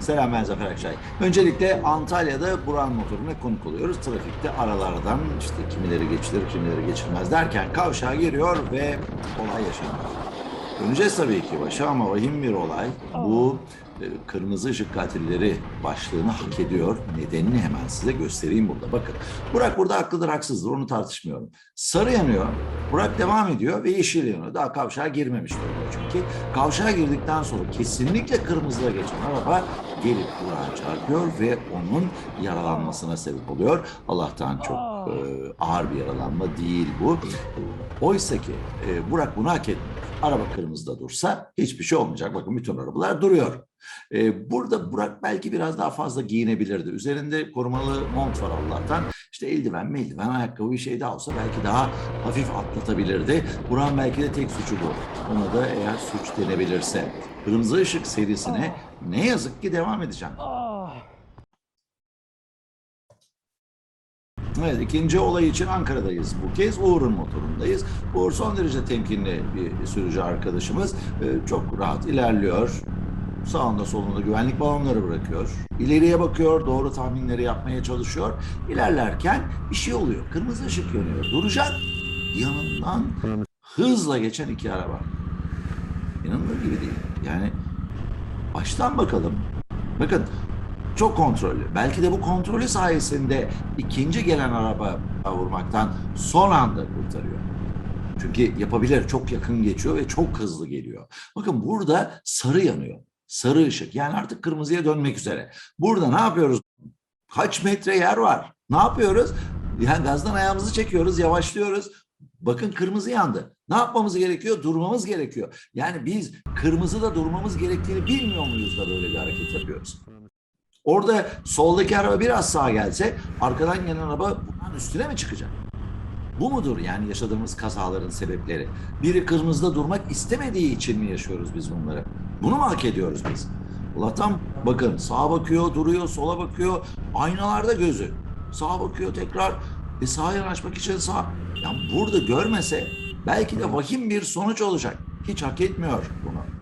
Selam ben Zafer Akçay. Öncelikle Antalya'da Buran motoruna konuk oluyoruz. Trafikte aralardan işte kimileri geçilir, kimileri geçilmez derken kavşağa giriyor ve olay yaşanıyor. Döneceğiz tabii ki başa ama vahim bir olay. Bu e, kırmızı ışık katilleri başlığını hak ediyor. Nedenini hemen size göstereyim burada. Bakın Burak burada haklıdır haksızdır onu tartışmıyorum. Sarı yanıyor. Burak devam ediyor ve yeşil yanıyor. Daha kavşağa girmemiş durumda çünkü. Kavşağa girdikten sonra kesinlikle kırmızıya geçen araba gelip Burak'a çarpıyor ve onun yaralanmasına sebep oluyor. Allah'tan çok e, ağır bir yaralanma değil bu. Oysa ki e, Burak bunu hak etmiyor. Araba kırmızıda dursa hiçbir şey olmayacak. Bakın bütün arabalar duruyor. E, burada Burak belki biraz daha fazla giyinebilirdi. Üzerinde korumalı mont var Allah'tan. İşte eldiven, meldiven, ayakkabı bir şey daha olsa belki daha hafif atlatabilirdi. Burak'ın belki de tek suçu bu. Ona da eğer suç denebilirse. Kırmızı Işık serisine ne yazık ki devam edeceğim. Evet, ikinci olay için Ankara'dayız. Bu kez Uğur'un motorundayız. Uğur son derece temkinli bir sürücü arkadaşımız. Ee, çok rahat ilerliyor. Sağında solunda güvenlik balonları bırakıyor. İleriye bakıyor, doğru tahminleri yapmaya çalışıyor. İlerlerken bir şey oluyor. Kırmızı ışık yanıyor. Duracak. Yanından hızla geçen iki araba. İnanılır gibi değil. Yani baştan bakalım. Bakın çok kontrollü. Belki de bu kontrolü sayesinde ikinci gelen araba vurmaktan son anda kurtarıyor. Çünkü yapabilir. Çok yakın geçiyor ve çok hızlı geliyor. Bakın burada sarı yanıyor. Sarı ışık. Yani artık kırmızıya dönmek üzere. Burada ne yapıyoruz? Kaç metre yer var? Ne yapıyoruz? Yani gazdan ayağımızı çekiyoruz, yavaşlıyoruz. Bakın kırmızı yandı. Ne yapmamız gerekiyor? Durmamız gerekiyor. Yani biz kırmızıda durmamız gerektiğini bilmiyor muyuz da böyle bir hareket yapıyoruz? Orada soldaki araba biraz sağa gelse arkadan gelen araba bunun üstüne mi çıkacak? Bu mudur yani yaşadığımız kazaların sebepleri? Biri kırmızıda durmak istemediği için mi yaşıyoruz biz bunları? Bunu mu hak ediyoruz biz? Allah'tan bakın sağa bakıyor, duruyor, sola bakıyor. Aynalarda gözü. Sağa bakıyor tekrar. E sağa yanaşmak için sağ. Yani burada görmese belki de vahim bir sonuç olacak. Hiç hak etmiyor bunu.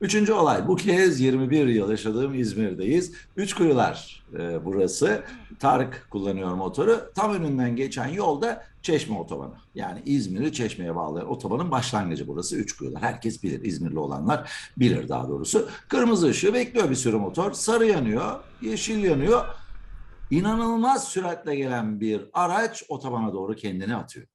Üçüncü olay. Bu kez 21 yıl yaşadığım İzmir'deyiz. Üç kuyular e, burası. Tarık kullanıyor motoru. Tam önünden geçen yolda Çeşme Otobanı. Yani İzmir'i Çeşme'ye bağlayan otobanın başlangıcı burası. Üç kuyular. Herkes bilir. İzmirli olanlar bilir daha doğrusu. Kırmızı ışığı bekliyor bir sürü motor. Sarı yanıyor, yeşil yanıyor. İnanılmaz süratle gelen bir araç otobana doğru kendini atıyor.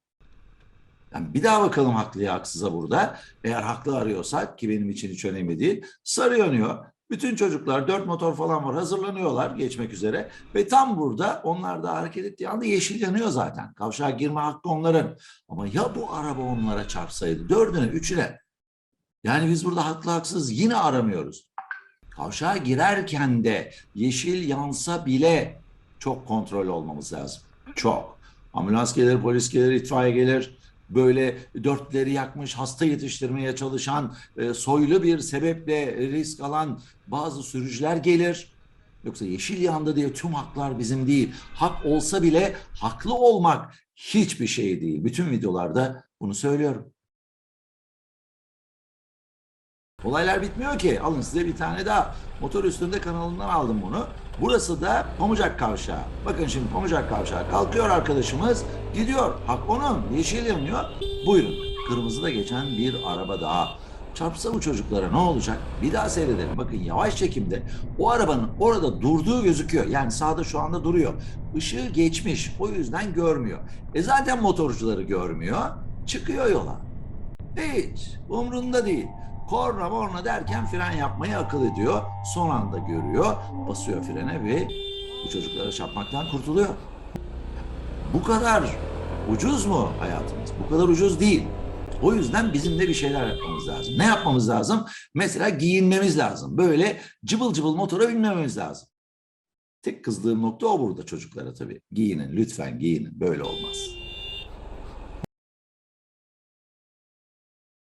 Yani bir daha bakalım haklıya haksıza burada. Eğer haklı arıyorsak ki benim için hiç önemli değil. Sarı yanıyor. Bütün çocuklar dört motor falan var hazırlanıyorlar geçmek üzere. Ve tam burada onlar da hareket ettiği anda yeşil yanıyor zaten. Kavşağa girme hakkı onların. Ama ya bu araba onlara çarpsaydı dördüne üçüne. Yani biz burada haklı haksız yine aramıyoruz. Kavşağa girerken de yeşil yansa bile çok kontrol olmamız lazım. Çok. Ambulans gelir, polis gelir, itfaiye gelir böyle dörtleri yakmış, hasta yetiştirmeye çalışan, e, soylu bir sebeple risk alan bazı sürücüler gelir. Yoksa yeşil yandı diye tüm haklar bizim değil. Hak olsa bile haklı olmak hiçbir şey değil. Bütün videolarda bunu söylüyorum. Olaylar bitmiyor ki. Alın size bir tane daha. Motor üstünde kanalından aldım bunu. Burası da Pamucak Kavşağı. Bakın şimdi Pamucak Kavşağı. Kalkıyor arkadaşımız. Gidiyor. Hak onun. Yeşil yanıyor. Buyurun. Kırmızıda geçen bir araba daha. Çarpsa bu çocuklara ne olacak? Bir daha seyredelim. Bakın yavaş çekimde o arabanın orada durduğu gözüküyor. Yani sağda şu anda duruyor. Işığı geçmiş. O yüzden görmüyor. E zaten motorcuları görmüyor. Çıkıyor yola. Hiç. Umrunda değil. Korna morna derken fren yapmayı akıl ediyor. Son anda görüyor. Basıyor frene ve bu çocuklara çarpmaktan kurtuluyor. Bu kadar ucuz mu hayatımız? Bu kadar ucuz değil. O yüzden bizim de bir şeyler yapmamız lazım. Ne yapmamız lazım? Mesela giyinmemiz lazım. Böyle cıbıl cıbıl motora binmememiz lazım. Tek kızdığım nokta o burada çocuklara tabii. Giyinin, lütfen giyinin. Böyle olmaz.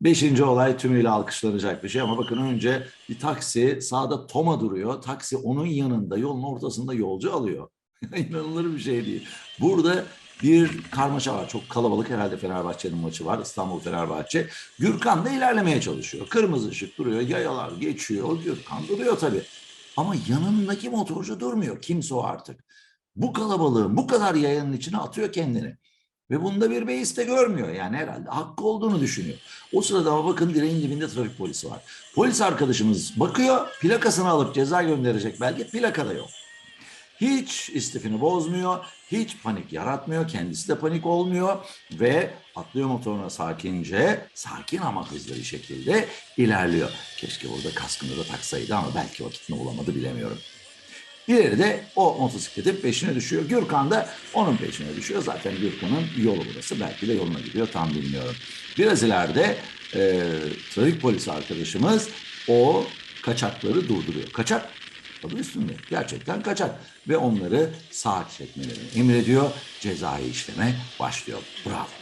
Beşinci olay tümüyle alkışlanacak bir şey ama bakın önce bir taksi sağda Toma duruyor. Taksi onun yanında yolun ortasında yolcu alıyor. İnanılır bir şey değil. Burada Bir karmaşa var. Çok kalabalık herhalde Fenerbahçe'nin maçı var. İstanbul Fenerbahçe. Gürkan da ilerlemeye çalışıyor. Kırmızı ışık duruyor. Yayalar geçiyor. Gürkan duruyor tabii. Ama yanındaki motorcu durmuyor. Kimse o artık. Bu kalabalığın bu kadar yayanın içine atıyor kendini. Ve bunda bir beis de görmüyor. Yani herhalde hakkı olduğunu düşünüyor. O sırada bakın direğin dibinde trafik polisi var. Polis arkadaşımız bakıyor, plakasını alıp ceza gönderecek belki plaka da yok. Hiç istifini bozmuyor, hiç panik yaratmıyor, kendisi de panik olmuyor ve atlıyor motoruna sakince, sakin ama hızlı bir şekilde ilerliyor. Keşke orada kaskını da taksaydı ama belki vakitini bulamadı bilemiyorum. Diğeri de o motosikletin peşine düşüyor. Gürkan da onun peşine düşüyor. Zaten Gürkan'ın yolu burası. Belki de yoluna gidiyor tam bilmiyorum. Biraz ileride e, trafik polisi arkadaşımız o kaçakları durduruyor. Kaçak adı üstünde. Gerçekten kaçak. Ve onları sağa çekmelerini emrediyor. Cezai işleme başlıyor. Bravo.